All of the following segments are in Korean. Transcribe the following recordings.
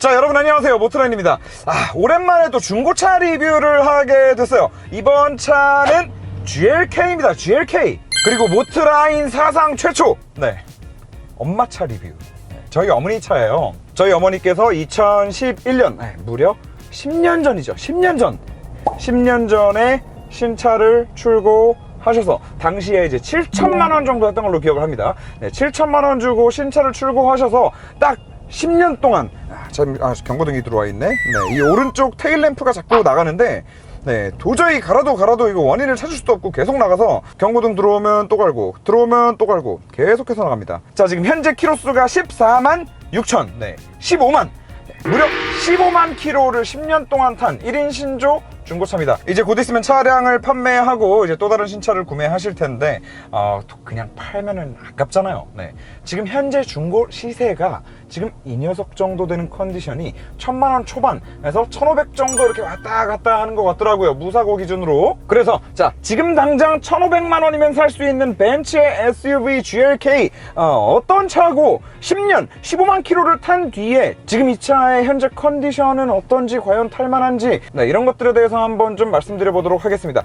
자 여러분 안녕하세요. 모트라인입니다. 아 오랜만에 또 중고차 리뷰를 하게 됐어요. 이번 차는 GLK입니다. GLK 그리고 모트라인 사상 최초. 네. 엄마 차 리뷰. 네, 저희 어머니 차예요. 저희 어머니께서 2011년 네, 무려 10년 전이죠. 10년 전. 10년 전에 신차를 출고 하셔서 당시에 이제 7천만 원 정도 했던 걸로 기억을 합니다. 네, 7천만 원 주고 신차를 출고하셔서 딱 10년 동안 아, 참, 아, 경고등이 들어와 있네. 네, 이 오른쪽 테일 램프가 자꾸 나가는데 네, 도저히 갈아도 갈아도 이거 원인을 찾을 수도 없고 계속 나가서 경고등 들어오면 또 갈고 들어오면 또 갈고 계속해서 나갑니다. 자, 지금 현재 키로수가 14만 6천, 네, 15만 무려 15만 킬로를 10년 동안 탄 1인 신조 중고차입니다. 이제 곧 있으면 차량을 판매하고 이제 또 다른 신차를 구매하실 텐데 어, 또 그냥 팔면은 아깝잖아요. 네. 지금 현재 중고 시세가 지금 이 녀석 정도 되는 컨디션이 천만 원 초반에서 1,500 정도 이렇게 왔다 갔다 하는 것 같더라고요. 무사고 기준으로. 그래서 자 지금 당장 1,500만 원이면 살 수 있는 벤츠의 SUV GLK 어, 떤 차고 10년 15만 킬로를 탄 뒤에 지금 이 차의 현재 컨디션은 어떤지 과연 탈만한지 네, 이런 것들에 대해서 한번 좀 말씀드려 보도록 하겠습니다.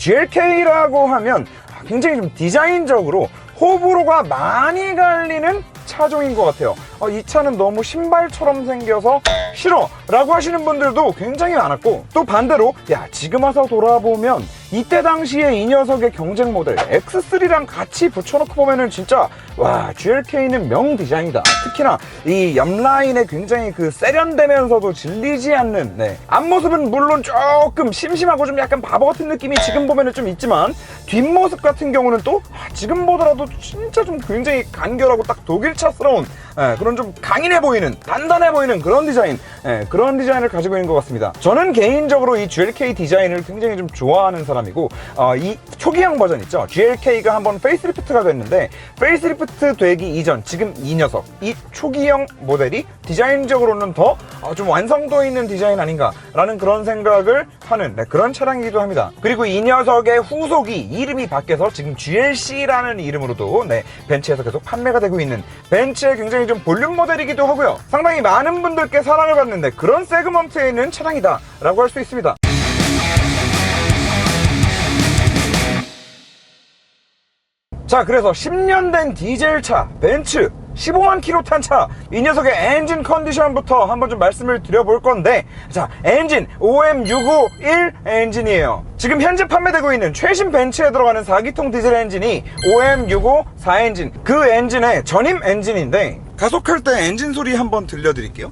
GLK라고 하면 굉장히 좀 디자인적으로 호불호가 많이 갈리는 차종인 것 같아요. 어, 이 차는 너무 신발처럼 생겨서 싫어! 라고 하시는 분들도 굉장히 많았고, 또 반대로, 야, 지금 와서 돌아보면, 이때 당시에 이 녀석의 경쟁 모델 X3랑 같이 붙여놓고 보면은 진짜, 와, GLK는 명 디자인이다. 특히나 이 옆라인에 굉장히 그 세련되면서도 질리지 않는, 네. 앞모습은 물론 조금 심심하고 좀 약간 바보 같은 느낌이 지금 보면은 좀 있지만, 뒷모습 같은 경우는 또, 아, 지금 보더라도 진짜 좀 굉장히 간결하고 딱 독일차스러운, 예, 그런 좀 강인해 보이는, 단단해 보이는 그런 디자인, 예, 그런 디자인을 가지고 있는 것 같습니다. 저는 개인적으로 이 GLK 디자인을 굉장히 좀 좋아하는 사람이고, 어, 이 초기형 버전 있죠? GLK가 한번 페이스리프트가 됐는데, 페이스리프트 되기 이전, 지금 이 녀석, 이 초기형 모델이 디자인적으로는 더 좀 완성도 있는 디자인 아닌가라는 그런 생각을 하는 네, 그런 차량이기도 합니다. 그리고 이 녀석의 후속이 이름이 바뀌어서 지금 GLC라는 이름으로도 네, 벤츠에서 계속 판매가 되고 있는 벤츠의 굉장히 좀 볼륨 모델이기도 하고요. 상당히 많은 분들께 사랑을 받는데 그런 세그먼트에 있는 차량이다 라고 할 수 있습니다. 자 그래서 10년 된 디젤차 벤츠 15만 킬로 탄 차 이 녀석의 엔진 컨디션부터 한번 좀 말씀을 드려볼 건데 자 엔진 OM651 엔진이에요 지금 현재 판매되고 있는 최신 벤츠에 들어가는 4기통 디젤 엔진이 OM654 엔진 그 엔진의 전임 엔진인데 가속할 때 엔진 소리 한번 들려드릴게요.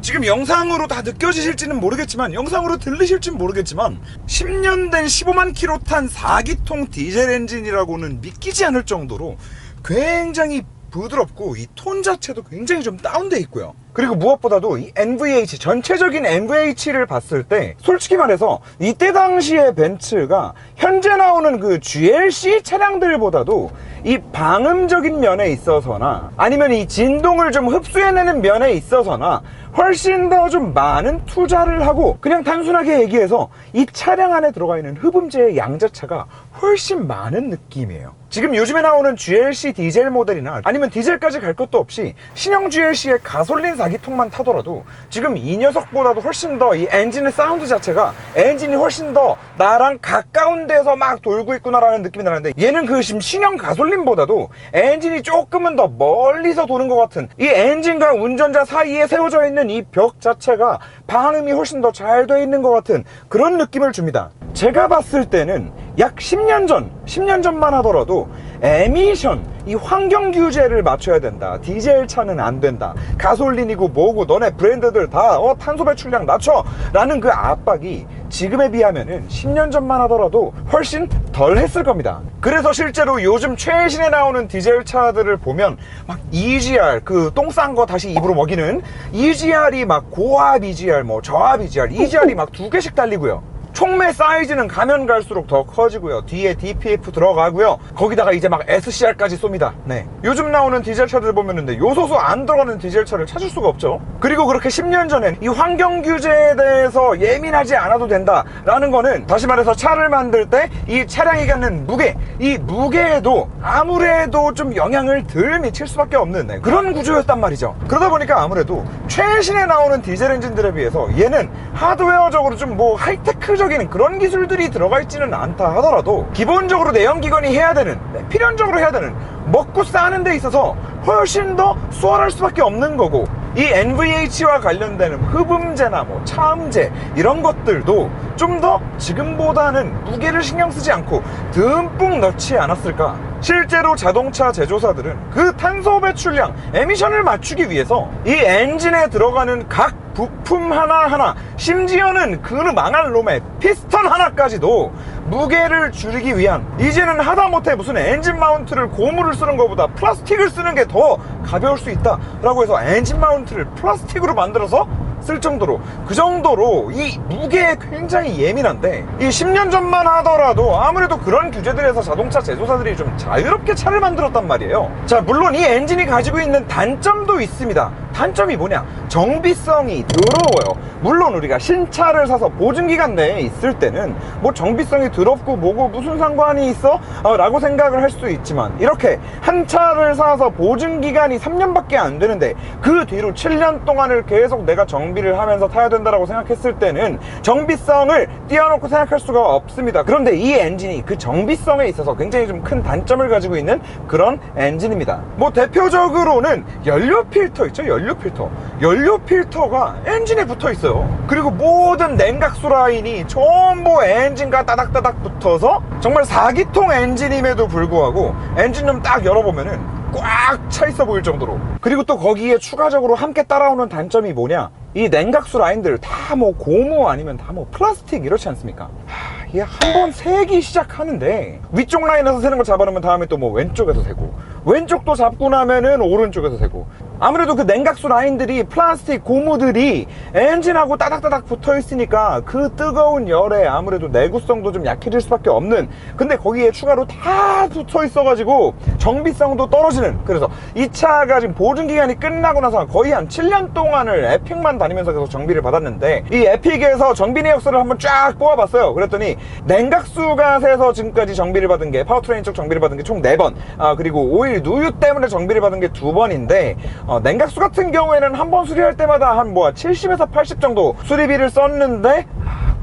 지금 영상으로 다 느껴지실지는 모르겠지만 영상으로 들리실지는 모르겠지만 10년 된 15만 킬로 탄 4기통 디젤 엔진이라고는 믿기지 않을 정도로 굉장히 부드럽고 이 톤 자체도 굉장히 좀 다운돼 있고요. 그리고 무엇보다도 이 NVH 전체적인 NVH를 봤을 때 솔직히 말해서 이때 당시의 벤츠가 현재 나오는 그 GLC 차량들보다도 이 방음적인 면에 있어서나 아니면 이 진동을 좀 흡수해내는 면에 있어서나 훨씬 더 좀 많은 투자를 하고 그냥 단순하게 얘기해서 이 차량 안에 들어가 있는 흡음재의 양 자체가 훨씬 많은 느낌이에요. 지금 요즘에 나오는 GLC 디젤 모델이나 아니면 디젤까지 갈 것도 없이 신형 GLC의 가솔린 4기통만 타더라도 지금 이 녀석보다도 훨씬 더 이 엔진의 사운드 자체가 엔진이 훨씬 더 나랑 가까운 데서 막 돌고 있구나라는 느낌이 나는데 얘는 그 지금 신형 가솔린보다도 엔진이 조금은 더 멀리서 도는 것 같은 이 엔진과 운전자 사이에 세워져 있는 이 벽 자체가 방음이 훨씬 더 잘 돼 있는 것 같은 그런 느낌을 줍니다. 제가 봤을 때는 약 10년 전, 10년 전만 하더라도 에미션, 이 환경 규제를 맞춰야 된다. 디젤 차는 안 된다. 가솔린이고 뭐고 너네 브랜드들 다 어, 탄소 배출량 낮춰. 라는 그 압박이 지금에 비하면은 10년 전만 하더라도 훨씬 덜 했을 겁니다. 그래서 실제로 요즘 최신에 나오는 디젤 차들을 보면 막 EGR 그 똥 싼 거 다시 입으로 먹이는 EGR이 막 고압 EGR 뭐 저압 EGR EGR이 막 두 개씩 달리고요. 통매 사이즈는 가면 갈수록 더 커지고요. 뒤에 DPF 들어가고요. 거기다가 이제 막 SCR까지 쏩니다. 네. 요즘 나오는 디젤 차들 보면은 네, 요소수 안 들어가는 디젤 차를 찾을 수가 없죠. 그리고 그렇게 10년 전엔 이 환경 규제에 대해서 예민하지 않아도 된다라는 거는 다시 말해서 차를 만들 때 이 차량이 갖는 무게, 이 무게에도 아무래도 좀 영향을 덜 미칠 수밖에 없는 네, 그런 구조였단 말이죠. 그러다 보니까 아무래도 최신에 나오는 디젤 엔진들에 비해서 얘는 하드웨어적으로 좀 뭐 하이테크적 인 그런 기술들이 들어가 있지는 않다 하더라도 기본적으로 내연기관이 해야 되는 네, 필연적으로 해야 되는 먹고 싸는 데 있어서 훨씬 더 수월할 수밖에 없는 거고 이 NVH와 관련되는 흡음재나 뭐 차음재 이런 것들도 좀 더 지금보다는 무게를 신경 쓰지 않고 듬뿍 넣지 않았을까. 실제로 자동차 제조사들은 그 탄소 배출량 에미션을 맞추기 위해서 이 엔진에 들어가는 각 부품 하나하나 심지어는 그 망할 놈의 피스턴 하나까지도 무게를 줄이기 위한 이제는 하다못해 무슨 엔진 마운트를 고무를 쓰는 것보다 플라스틱을 쓰는 게 더 가벼울 수 있다 라고 해서 엔진 마운트를 플라스틱으로 만들어서 쓸 정도로 그 정도로 이 무게에 굉장히 예민한데 이 10년 전만 하더라도 아무래도 그런 규제들에서 자동차 제조사들이 좀 자유롭게 차를 만들었단 말이에요. 자 물론 이 엔진이 가지고 있는 단점도 있습니다. 단점이 뭐냐 정비성이 더러워요. 물론 우리가 신차를 사서 보증기간 내에 있을 때는 뭐 정비성이 더럽고 뭐고 무슨 상관이 있어? 어, 라고 생각을 할 수도 있지만 이렇게 한 차를 사서 보증기간이 3년밖에 안 되는데 그 뒤로 7년 동안을 계속 내가 정비를 하면서 타야 된다라고 생각했을 때는 정비성을 띄워놓고 생각할 수가 없습니다. 그런데 이 엔진이 그 정비성에 있어서 굉장히 좀 큰 단점을 가지고 있는 그런 엔진입니다. 뭐 대표적으로는 연료 필터 있죠? 연료 필터. 연료 필터가 엔진에 붙어 있어요. 그리고 모든 냉각수 라인이 전부 엔진과 따닥따닥 붙어서 정말 4기통 엔진임에도 불구하고 엔진 좀딱 열어보면은 꽉 차 있어 보일 정도로. 그리고 또 거기에 추가적으로 함께 따라오는 단점이 뭐냐? 이 냉각수 라인들 다 뭐 고무 아니면 다 뭐 플라스틱 이렇지 않습니까? 하, 이게 한 번 세기 시작하는데 위쪽 라인에서 세는 거 잡아놓으면 다음에 또 뭐 왼쪽에서 세고 왼쪽도 잡고 나면은 오른쪽에서 세고 아무래도 그 냉각수 라인들이 플라스틱 고무들이 엔진하고 따닥따닥 붙어 있으니까 그 뜨거운 열에 아무래도 내구성도 좀 약해질 수밖에 없는 근데 거기에 추가로 다 붙어 있어 가지고 정비성도 떨어지는. 그래서 이 차가 지금 보증 기간이 끝나고 나서 거의 한 7년 동안을 에픽만 다니면서 계속 정비를 받았는데 이 에픽에서 정비 내역서를 한번 쫙 뽑아봤어요. 그랬더니 냉각수가 새서 지금까지 정비를 받은 게 파워트레인 쪽 정비를 받은 게 총 4번. 아 그리고 오일 누유 때문에 정비를 받은 게 2번인데 어, 냉각수 같은 경우에는 한 번 수리할 때마다 한 뭐 70에서 80 정도 수리비를 썼는데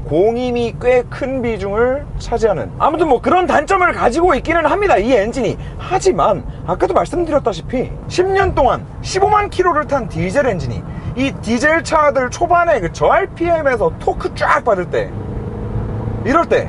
공임이 꽤 큰 비중을 차지하는 아무튼 뭐 그런 단점을 가지고 있기는 합니다 이 엔진이 하지만 아까도 말씀드렸다시피 10년 동안 15만 킬로를 탄 디젤 엔진이 이 디젤 차들 초반에 그 저RPM에서 토크 쫙 받을 때 이럴 때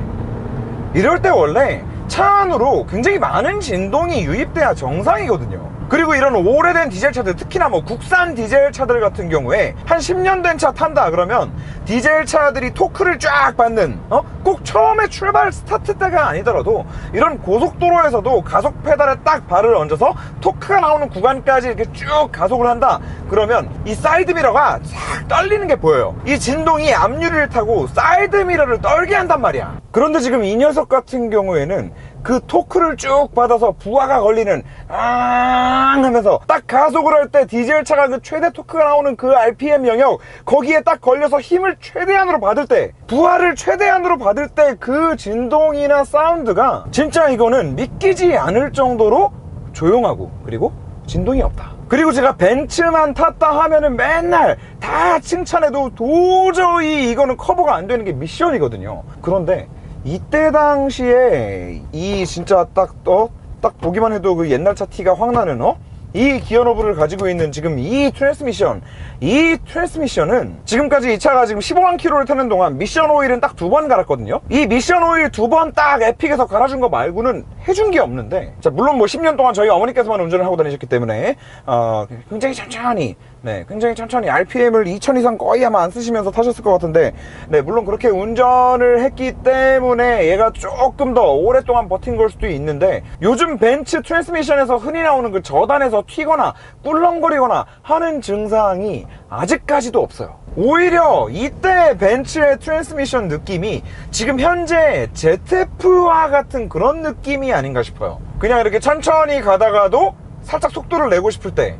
이럴 때 원래 차 안으로 굉장히 많은 진동이 유입돼야 정상이거든요. 그리고 이런 오래된 디젤 차들, 특히나 뭐 국산 디젤 차들 같은 경우에 한 10년 된 차 탄다 그러면 디젤 차들이 토크를 쫙 받는, 어? 꼭 처음에 출발 스타트 때가 아니더라도 이런 고속도로에서도 가속 페달에 딱 발을 얹어서 토크가 나오는 구간까지 이렇게 쭉 가속을 한다. 그러면 이 사이드 미러가 싹 떨리는 게 보여요. 이 진동이 앞유리를 타고 사이드 미러를 떨게 한단 말이야. 그런데 지금 이 녀석 같은 경우에는 그 토크를 쭉 받아서 부하가 걸리는 앙 하면서 딱 가속을 할 때 디젤 차가 그 최대 토크가 나오는 그 RPM 영역 거기에 딱 걸려서 힘을 최대한으로 받을 때 부하를 최대한으로 받을 때 그 진동이나 사운드가 진짜 이거는 믿기지 않을 정도로 조용하고 그리고 진동이 없다. 그리고 제가 벤츠만 탔다 하면은 맨날 다 칭찬해도 도저히 이거는 커버가 안 되는 게 미션이거든요. 그런데 이때 당시에 이 진짜 딱, 어? 딱 보기만 해도 그 옛날 차 티가 확 나는, 어? 이 기어노브를 가지고 있는 지금 이 트랜스미션 이 트랜스미션은 지금까지 이 차가 지금 15만 킬로를 타는 동안 미션 오일은 딱 두 번 갈았거든요 이 미션 오일 두 번 딱 에픽에서 갈아준 거 말고는 해준 게 없는데 자 물론 뭐 10년 동안 저희 어머니께서만 운전을 하고 다니셨기 때문에 어, 굉장히 천천히 네, 굉장히 천천히 RPM을 2000 이상 거의 아마 안 쓰시면서 타셨을 것 같은데, 네, 물론 그렇게 운전을 했기 때문에 얘가 조금 더 오랫동안 버틴 걸 수도 있는데, 요즘 벤츠 트랜스미션에서 흔히 나오는 그 저단에서 튀거나 꿀렁거리거나 하는 증상이 아직까지도 없어요. 오히려 이때 벤츠의 트랜스미션 느낌이 지금 현재 ZF와 같은 그런 느낌이 아닌가 싶어요. 그냥 이렇게 천천히 가다가도 살짝 속도를 내고 싶을 때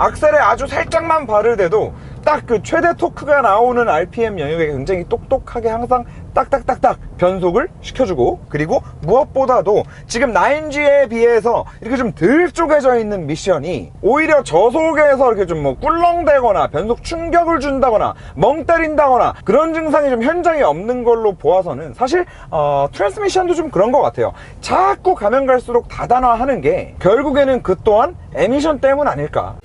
악셀에 아주 살짝만 발을 대도 딱 그 최대 토크가 나오는 RPM 영역에 굉장히 똑똑하게 항상 딱딱딱딱 변속을 시켜주고 그리고 무엇보다도 지금 9G에 비해서 이렇게 좀 덜 쪼개져 있는 미션이 오히려 저속에서 이렇게 좀 뭐 꿀렁대거나 변속 충격을 준다거나 멍 때린다거나 그런 증상이 좀 현장에 없는 걸로 보아서는 사실 어, 트랜스미션도 좀 그런 것 같아요. 자꾸 가면 갈수록 다단화하는 게 결국에는 그 또한 에미션 때문 아닐까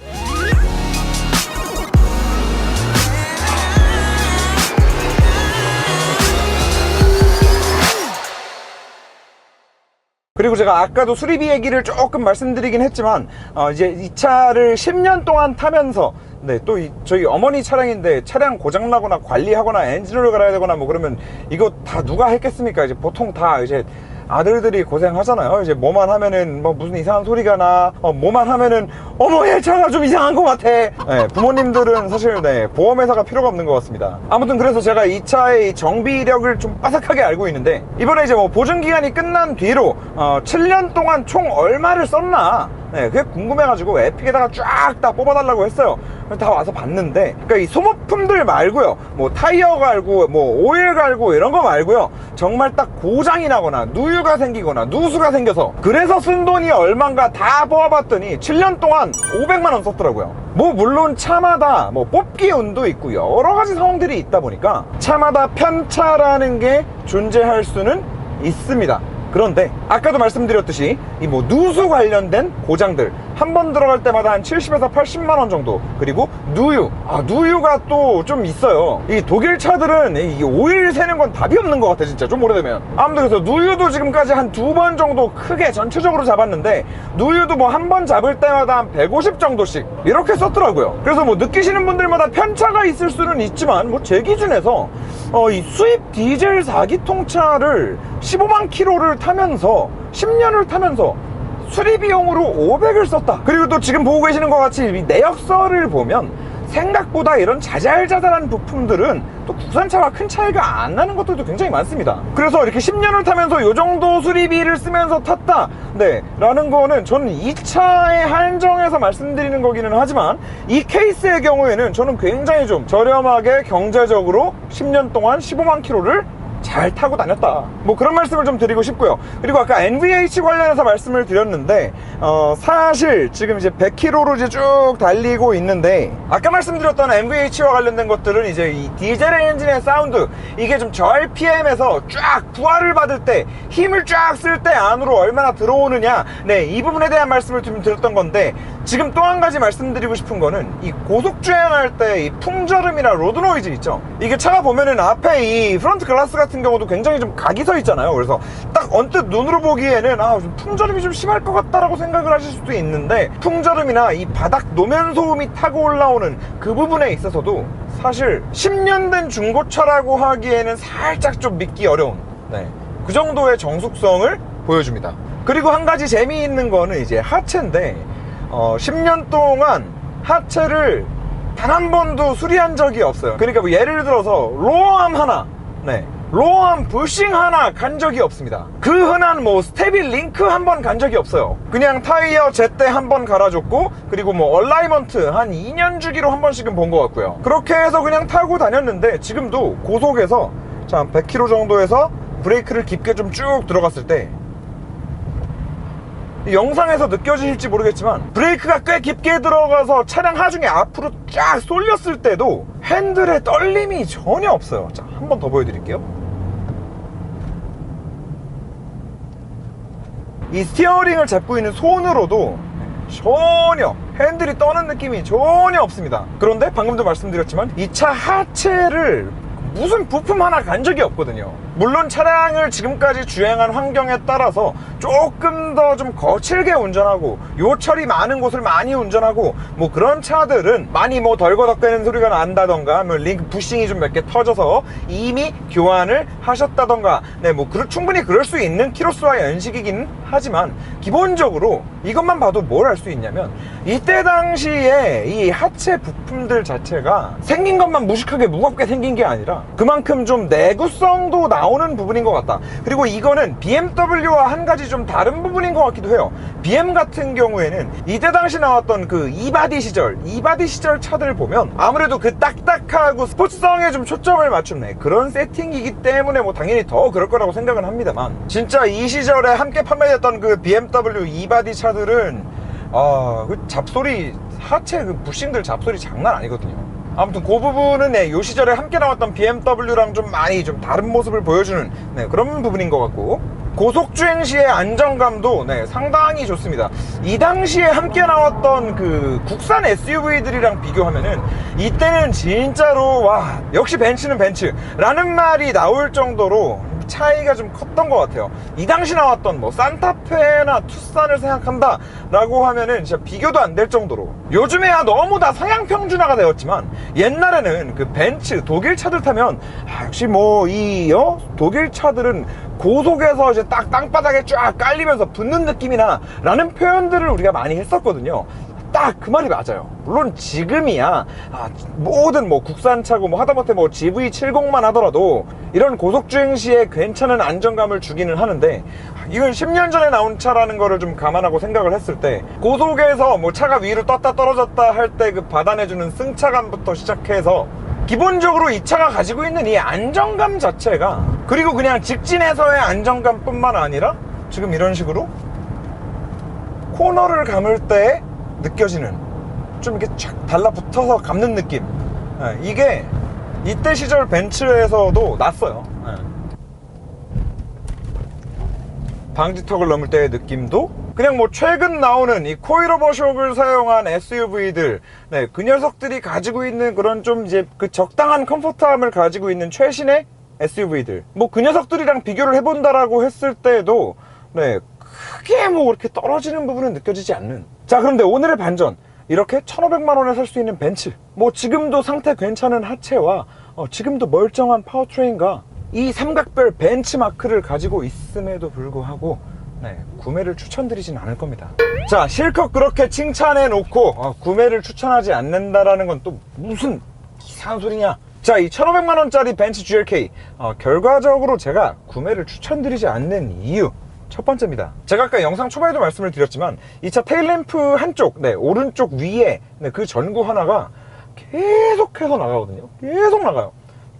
그리고 제가 아까도 수리비 얘기를 조금 말씀드리긴 했지만 어, 이제 이 차를 10년 동안 타면서 네, 또 이, 저희 어머니 차량인데 차량 고장나거나 관리하거나 엔진오일 갈아야 되거나 뭐 그러면 이거 다 누가 했겠습니까? 이제 보통 다 이제 아들들이 고생하잖아요. 이제 뭐만 하면은 뭐 무슨 이상한 소리가 나, 어, 뭐만 하면은 어머 얘 차가 좀 이상한 것 같아. 네, 부모님들은 사실 네, 보험회사가 필요가 없는 것 같습니다. 아무튼 그래서 제가 이 차의 정비력을 좀 빠삭하게 알고 있는데 이번에 이제 뭐 보증 기간이 끝난 뒤로 어, 7년 동안 총 얼마를 썼나 네, 그게 궁금해가지고 에픽에다가 쫙 다 뽑아달라고 했어요. 다 와서 봤는데, 그러니까 이 소모품들 말고요, 뭐 타이어 갈고, 뭐 오일 갈고 이런 거 말고요, 정말 딱 고장이 나거나 누유가 생기거나 누수가 생겨서 그래서 쓴 돈이 얼만가 다 뽑아봤더니 7년 동안 500만 원 썼더라고요. 뭐 물론 차마다 뭐 뽑기 운도 있고 여러 가지 상황들이 있다 보니까 차마다 편차라는 게 존재할 수는 있습니다. 그런데 아까도 말씀드렸듯이 이 뭐 누수 관련된 고장들 한 번 들어갈 때마다 한 70에서 80만 원 정도. 그리고 누유. 아 누유가 또 좀 있어요. 이 독일 차들은 이 오일 새는 건 답이 없는 것 같아 진짜. 좀 오래되면. 아무튼 그래서 누유도 지금까지 한 두 번 정도 크게 전체적으로 잡았는데 누유도 뭐 한 번 잡을 때마다 한 150 정도씩 이렇게 썼더라고요. 그래서 뭐 느끼시는 분들마다 편차가 있을 수는 있지만 뭐 제 기준에서 어, 이 수입 디젤 4기통 차를 15만 킬로를 타면서 10년을 타면서 수리 비용으로 500을 썼다. 그리고 또 지금 보고 계시는 것 같이 이 내역서를 보면 생각보다 이런 자잘자잘한 부품들은 또 국산차와 큰 차이가 안 나는 것들도 굉장히 많습니다. 그래서 이렇게 10년을 타면서 이 정도 수리비를 쓰면서 탔다. 네. 라는 거는 저는 이 차에 한정해서 말씀드리는 거기는 하지만 이 케이스의 경우에는 저는 굉장히 좀 저렴하게 경제적으로 10년 동안 15만 킬로를 잘 타고 다녔다. 뭐 그런 말씀을 좀 드리고 싶고요. 그리고 아까 NVH 관련해서 말씀을 드렸는데, 어, 사실 지금 이제 100km로 이제 쭉 달리고 있는데, 아까 말씀드렸던 NVH와 관련된 것들은 이제 이 디젤 엔진의 사운드, 이게 좀 저 RPM에서 쫙 부하를 받을 때, 힘을 쫙 쓸 때 안으로 얼마나 들어오느냐, 네, 이 부분에 대한 말씀을 좀 드렸던 건데, 지금 또 한 가지 말씀드리고 싶은 거는, 이 고속 주행할 때 이 풍절음이나 로드 노이즈 있죠? 이게 차가 보면은 앞에 이 프론트 글라스 같은 경우도 굉장히 좀 각이 서 있잖아요. 그래서 딱 언뜻 눈으로 보기에는 아, 좀 풍절음이 좀 심할 것 같다라고 생각을 하실 수도 있는데 풍절음이나 이 바닥 노면 소음이 타고 올라오는 그 부분에 있어서도 사실 10년 된 중고차라고 하기에는 살짝 좀 믿기 어려운 네. 그 정도의 정숙성을 보여줍니다. 그리고 한 가지 재미있는 거는 이제 하체인데 어, 10년 동안 하체를 단 한 번도 수리한 적이 없어요. 그러니까 뭐 예를 들어서 로어암 하나, 네. 로어암 부싱 하나 간 적이 없습니다. 그 흔한 뭐 스테빌 링크 한 번 간 적이 없어요. 그냥 타이어 제때 한 번 갈아줬고 그리고 뭐 얼라이먼트 한 2년 주기로 한 번씩은 본 것 같고요. 그렇게 해서 그냥 타고 다녔는데 지금도 고속에서 자 100km 정도에서 브레이크를 깊게 좀 쭉 들어갔을 때이 영상에서 느껴지실지 모르겠지만 브레이크가 꽤 깊게 들어가서 차량 하중에 앞으로 쫙 쏠렸을 때도 핸들에 떨림이 전혀 없어요. 자 한 번 더 보여드릴게요. 이 스티어링을 잡고 있는 손으로도 전혀 핸들이 떠는 느낌이 전혀 없습니다. 그런데 방금도 말씀드렸지만 이 차 하체를 무슨 부품 하나 간 적이 없거든요 물론 차량을 지금까지 주행한 환경에 따라서 조금 더 좀 거칠게 운전하고 요철이 많은 곳을 많이 운전하고 뭐 그런 차들은 많이 뭐 덜거덕거리는 소리가 난다던가 뭐 링크 부싱이 좀 몇 개 터져서 이미 교환을 하셨다던가 네뭐 충분히 그럴 수 있는 키로수와 연식이긴 하지만 기본적으로 이것만 봐도 뭘 알 수 있냐면 이때 당시에 이 하체 부품들 자체가 생긴 것만 무식하게 무겁게 생긴 게 아니라 그만큼 좀 내구성도 나 오는 부분인 것 같다 그리고 이거는 BMW와 한 가지 좀 다른 부분인 것 같기도 해요 BM 같은 경우에는 이때 당시 나왔던 그 이바디 시절 이바디 시절 차들 보면 아무래도 그 딱딱하고 스포츠성에 좀 초점을 맞춘 네, 그런 세팅이기 때문에 뭐 당연히 더 그럴 거라고 생각은 합니다만 진짜 이 시절에 함께 판매됐던 그 BMW 이바디 차들은 아, 그 잡소리 하체 그 부싱들 잡소리 장난 아니거든요. 아무튼 그 부분은 네, 요 시절에 함께 나왔던 BMW랑 좀 많이 좀 다른 모습을 보여주는 네, 그런 부분인 것 같고 고속 주행 시의 안정감도 네, 상당히 좋습니다. 이 당시에 함께 나왔던 그 국산 SUV들이랑 비교하면은 이때는 진짜로 와 역시 벤츠는 벤츠라는 말이 나올 정도로 차이가 좀 컸던 것 같아요. 이 당시 나왔던 뭐 산타페나 투싼을 생각한다 라고 하면은 진짜 비교도 안 될 정도로 요즘에야 너무 다 서양 평준화가 되었지만 옛날에는 그 벤츠 독일 차들 타면 아, 역시 뭐이 어? 독일 차들은 고속에서 이제 딱 땅바닥에 쫙 깔리면서 붙는 느낌이나 라는 표현들을 우리가 많이 했었거든요. 딱 그 말이 맞아요. 물론 지금이야 아, 모든 뭐 국산차고 뭐 하다못해 뭐 GV70만 하더라도 이런 고속주행 시에 괜찮은 안정감을 주기는 하는데 이건 10년 전에 나온 차라는 거를 좀 감안하고 생각을 했을 때 고속에서 뭐 차가 위로 떴다 떨어졌다 할 때 그 받아내주는 승차감부터 시작해서 기본적으로 이 차가 가지고 있는 이 안정감 자체가 그리고 그냥 직진에서의 안정감뿐만 아니라 지금 이런 식으로 코너를 감을 때 느껴지는 좀 이렇게 쫙 달라붙어서 감는 느낌. 예, 이게 이때 시절 벤츠에서도 났어요. 예. 방지턱을 넘을 때의 느낌도 그냥 뭐 최근 나오는 이 코일오버 숍을 사용한 SUV들 네, 그 녀석들이 가지고 있는 그런 좀 이제 그 적당한 컴포트함을 가지고 있는 최신의 SUV들. 뭐 그 녀석들이랑 비교를 해본다라고 했을 때도 네 크게 뭐 그렇게 떨어지는 부분은 느껴지지 않는 자 그런데 오늘의 반전. 이렇게 1500만 원에 살 수 있는 벤츠. 뭐 지금도 상태 괜찮은 하체와 어, 지금도 멀쩡한 파워트레인과 이 삼각별 벤치마크를 가지고 있음에도 불구하고 네, 구매를 추천드리진 않을 겁니다. 자 실컷 그렇게 칭찬해 놓고 어, 구매를 추천하지 않는다라는 건 또 무슨 이상한 소리냐. 자, 이 1,500만 원짜리 벤츠 GLK 어, 결과적으로 제가 구매를 추천드리지 않는 이유 첫 번째입니다. 제가 아까 영상 초반에도 말씀을 드렸지만 이 차 테일램프 한쪽, 네, 오른쪽 위에 네, 그 전구 하나가 계속해서 나가거든요. 계속 나가요.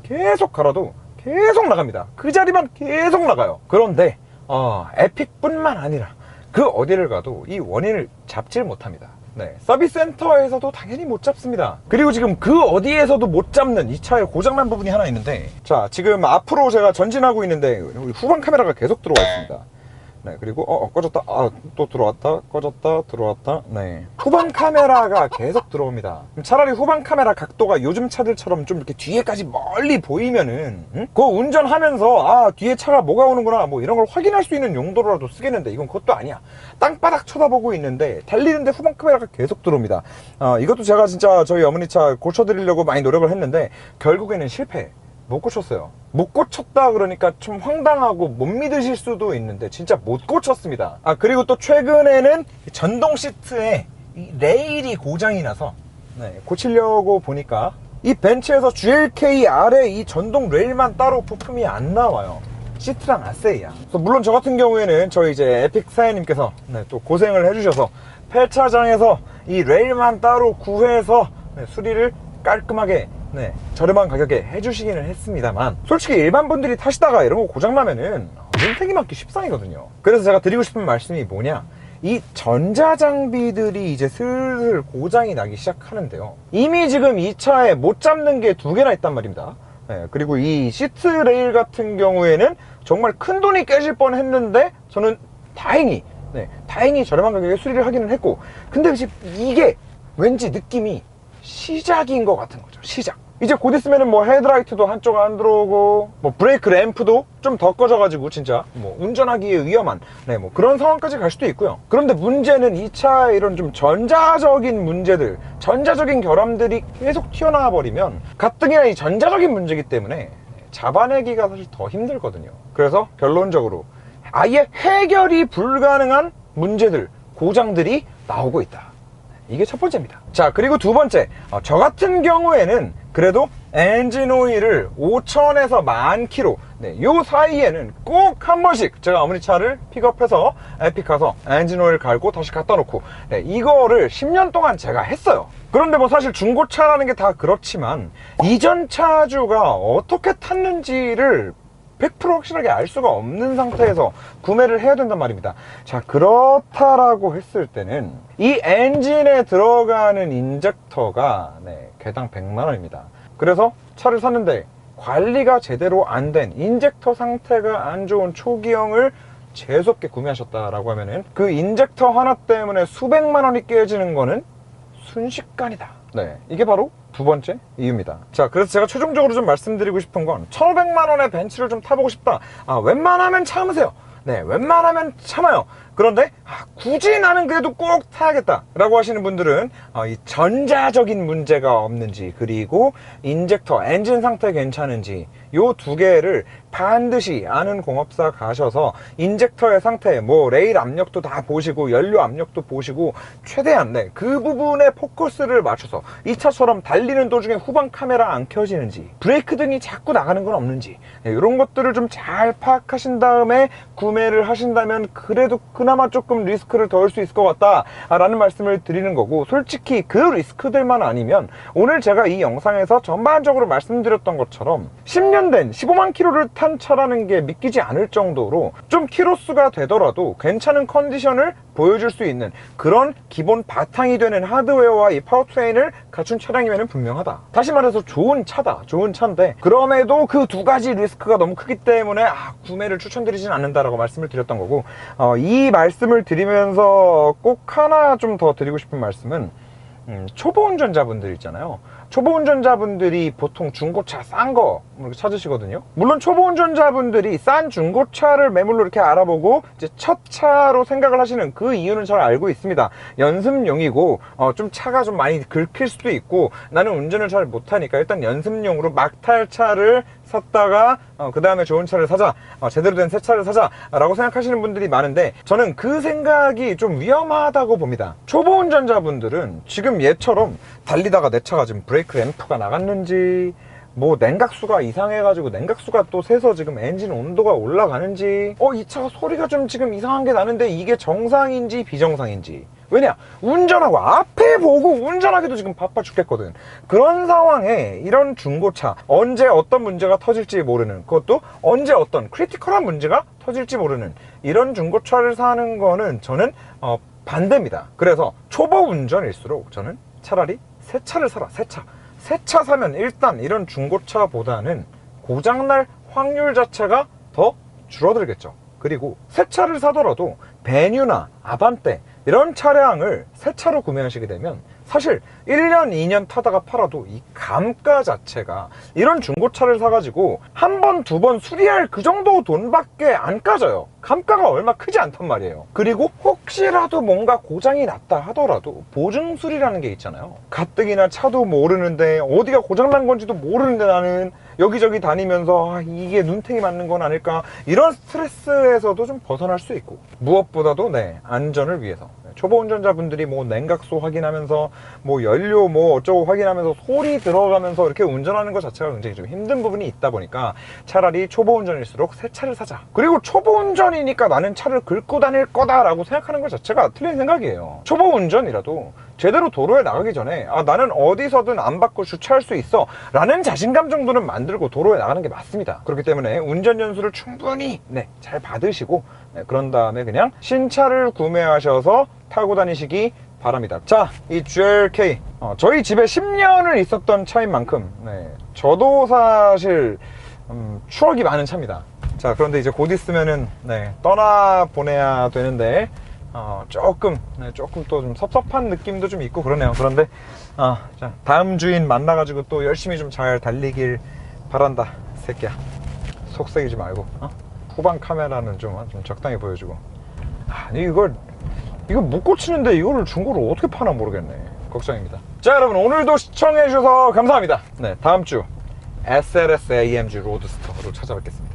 계속 갈아도 계속 나갑니다. 그 자리만 계속 나가요. 그런데 어, 에픽뿐만 아니라 그 어디를 가도 이 원인을 잡질 못합니다. 네, 서비스 센터에서도 당연히 못 잡습니다. 그리고 지금 그 어디에서도 못 잡는 이 차의 고장난 부분이 하나 있는데 자, 지금 앞으로 제가 전진하고 있는데 후방 카메라가 계속 들어와 있습니다. 네, 그리고 어, 어, 꺼졌다. 아, 또 들어왔다. 꺼졌다. 들어왔다. 네. 후방 카메라가 계속 들어옵니다. 차라리 후방 카메라 각도가 요즘 차들처럼 좀 이렇게 뒤에까지 멀리 보이면은 응? 그거 운전하면서 아, 뒤에 차가 뭐가 오는구나 뭐 이런 걸 확인할 수 있는 용도로라도 쓰겠는데 이건 그것도 아니야. 땅바닥 쳐다보고 있는데 달리는데 후방 카메라가 계속 들어옵니다. 어, 이것도 제가 진짜 저희 어머니 차 고쳐 드리려고 많이 노력을 했는데 결국에는 실패. 못 고쳤어요. 못 고쳤다 그러니까 좀 황당하고 못 믿으실 수도 있는데 진짜 못 고쳤습니다. 아 그리고 또 최근에는 전동 시트에 이 레일이 고장이 나서 네, 고치려고 보니까 이 벤츠에서 GLK 아래 이 전동 레일만 따로 부품이 안 나와요. 시트랑 아세이야. 물론 저 같은 경우에는 저희 이제 에픽 사장님께서 네, 또 고생을 해주셔서 폐차장에서 이 레일만 따로 구해서 네, 수리를 깔끔하게 네, 저렴한 가격에 해주시기는 했습니다만 솔직히 일반 분들이 타시다가 이런 거 고장나면은 인생이 맞기 십상이거든요 그래서 제가 드리고 싶은 말씀이 뭐냐 이 전자장비들이 이제 슬슬 고장이 나기 시작하는데요 이미 지금 이 차에 못 잡는 게 두 개나 있단 말입니다 네, 그리고 이 시트 레일 같은 경우에는 정말 큰 돈이 깨질 뻔 했는데 저는 다행히 네, 다행히 저렴한 가격에 수리를 하기는 했고 근데 이게 왠지 느낌이 시작인 것 같은 거죠. 시작. 이제 곧 있으면은 뭐 헤드라이트도 한쪽 안 들어오고 뭐 브레이크 램프도 좀 더 꺼져가지고 진짜 뭐 운전하기에 위험한 네 뭐 그런 상황까지 갈 수도 있고요. 그런데 문제는 이 차의 이런 좀 전자적인 문제들, 전자적인 결함들이 계속 튀어나와 버리면 가뜩이나 이 전자적인 문제이기 때문에 잡아내기가 사실 더 힘들거든요. 그래서 결론적으로 아예 해결이 불가능한 문제들, 고장들이 나오고 있다. 이게 첫 번째입니다. 자, 그리고 두 번째. 어, 저 같은 경우에는 그래도 엔진 오일을 5천에서 만 킬로. 네, 요 사이에는 꼭 한 번씩 제가 어머니 차를 픽업해서 에픽 가서 엔진 오일 갈고 다시 갖다 놓고 네, 이거를 10년 동안 제가 했어요. 그런데 뭐 사실 중고차라는 게 다 그렇지만 이전 차주가 어떻게 탔는지를 100% 확실하게 알 수가 없는 상태에서 구매를 해야 된단 말입니다. 자, 그렇다라고 했을 때는 이 엔진에 들어가는 인젝터가 네, 개당 100만 원입니다. 그래서 차를 샀는데 관리가 제대로 안 된 인젝터 상태가 안 좋은 초기형을 재수없게 구매하셨다라고 하면은 그 인젝터 하나 때문에 수백만 원이 깨지는 거는 순식간이다. 네. 이게 바로 두 번째 이유입니다. 자, 그래서 제가 최종적으로 좀 말씀드리고 싶은 건 1,500만 원의 벤츠를 좀 타보고 싶다. 아, 웬만하면 참으세요. 네, 웬만하면 참아요. 그런데 아, 굳이 나는 그래도 꼭 타야겠다 라고 하시는 분들은 어, 이 전자적인 문제가 없는지 그리고 인젝터 엔진 상태 괜찮은지 요 두 개를 반드시 아는 공업사 가셔서 인젝터의 상태 뭐 레일 압력도 다 보시고 연료 압력도 보시고 최대한 네, 그 부분에 포커스를 맞춰서 이 차처럼 달리는 도중에 후방 카메라 안 켜지는지 브레이크 등이 자꾸 나가는 건 없는지 네, 이런 것들을 좀 잘 파악하신 다음에 구매를 하신다면 그래도 그나마 조금 리스크를 덜 수 있을 것 같다 라는 말씀을 드리는 거고 솔직히 그 리스크들만 아니면 오늘 제가 이 영상에서 전반적으로 말씀드렸던 것처럼 10년 된 15만 킬로를 탄 차라는 게 믿기지 않을 정도로 좀 키로수가 되더라도 괜찮은 컨디션을 보여줄 수 있는 그런 기본 바탕이 되는 하드웨어와 이 파워트레인을 갖춘 차량이면 분명하다. 다시 말해서 좋은 차다. 좋은 차인데 그럼에도 그 두 가지 리스크가 너무 크기 때문에 아, 구매를 추천드리진 않는다라고 말씀을 드렸던 거고 어, 이 말씀을 드리면서 꼭 하나 좀 더 드리고 싶은 말씀은 음, 초보 운전자분들 있잖아요. 초보 운전자분들이 보통 중고차 싼거 이렇게 찾으시거든요. 물론 초보 운전자분들이 싼 중고차를 매물로 이렇게 알아보고 이제 첫 차로 생각을 하시는 그 이유는 잘 알고 있습니다. 연습용이고 어, 좀 차가 좀 많이 긁힐 수도 있고 나는 운전을 잘 못하니까 일단 연습용으로 막탈 차를 샀다가 그 다음에 좋은 차를 사자 어, 제대로 된 새 차를 사자 라고 생각하시는 분들이 많은데 저는 그 생각이 좀 위험하다고 봅니다. 초보 운전자분들은 지금 얘처럼 달리다가 내 차가 지금 브레이크 램프가 나갔는지 뭐 냉각수가 이상해가지고 냉각수가 또 새서 지금 엔진 온도가 올라가는지 어 이 차가 소리가 좀 지금 이상한 게 나는데 이게 정상인지 비정상인지. 왜냐 운전하고 앞에 보고 운전하기도 지금 바빠 죽겠거든. 그런 상황에 이런 중고차 언제 어떤 문제가 터질지 모르는 그것도 언제 어떤 크리티컬한 문제가 터질지 모르는 이런 중고차를 사는 거는 저는 어, 반대입니다. 그래서 초보 운전일수록 저는 차라리 새 차를 사라 새차 새 차 사면 일단 이런 중고차보다는 고장날 확률 자체가 더 줄어들겠죠. 그리고 새 차를 사더라도 베뉴나 아반떼 이런 차량을 새 차로 구매하시게 되면 사실 1년, 2년 타다가 팔아도 이 감가 자체가 이런 중고차를 사가지고 한 번, 두 번 수리할 그 정도 돈밖에 안 까져요. 감가가 얼마 크지 않단 말이에요. 그리고 혹시라도 뭔가 고장이 났다 하더라도 보증 수리라는 게 있잖아요. 가뜩이나 차도 모르는데 어디가 고장난 건지도 모르는데 나는 여기저기 다니면서 아, 이게 눈탱이 맞는 건 아닐까? 이런 스트레스에서도 좀 벗어날 수 있고 무엇보다도 네 안전을 위해서. 초보 운전자분들이 뭐 냉각수 확인하면서 뭐 연료 뭐 어쩌고 확인하면서 소리 들어가면서 이렇게 운전하는 것 자체가 굉장히 좀 힘든 부분이 있다 보니까 차라리 초보 운전일수록 새 차를 사자. 그리고 초보 운전이니까 나는 차를 긁고 다닐 거다 라고 생각하는 것 자체가 틀린 생각이에요. 초보 운전이라도 제대로 도로에 나가기 전에 아 나는 어디서든 안 받고 주차할 수 있어. 라는 자신감 정도는 만들고 도로에 나가는 게 맞습니다. 그렇기 때문에 운전 연수를 충분히 네, 잘 받으시고 네, 그런 다음에 그냥 신차를 구매하셔서 타고 다니시기 바랍니다. 자 이 GLK 어, 저희 집에 10년을 있었던 차인 만큼 네, 저도 사실 음, 추억이 많은 차입니다. 자 그런데 이제 곧 있으면은 네, 떠나 보내야 되는데 어, 조금 네, 조금 또 좀 섭섭한 느낌도 좀 있고 그러네요 그런데 아, 자, 다음 주인 만나가지고 또 열심히 좀 잘 달리길 바란다, 새끼야. 속썩이지 말고, 어? 후방 카메라는 좀, 어? 좀 적당히 보여주고. 아, 이걸, 이거 못 고치는데 이거를 중고로 어떻게 파나 모르겠네. 걱정입니다. 자, 여러분, 오늘도 시청해주셔서 감사합니다. 네, 다음 주 SLS AMG 로드스터로 찾아뵙겠습니다.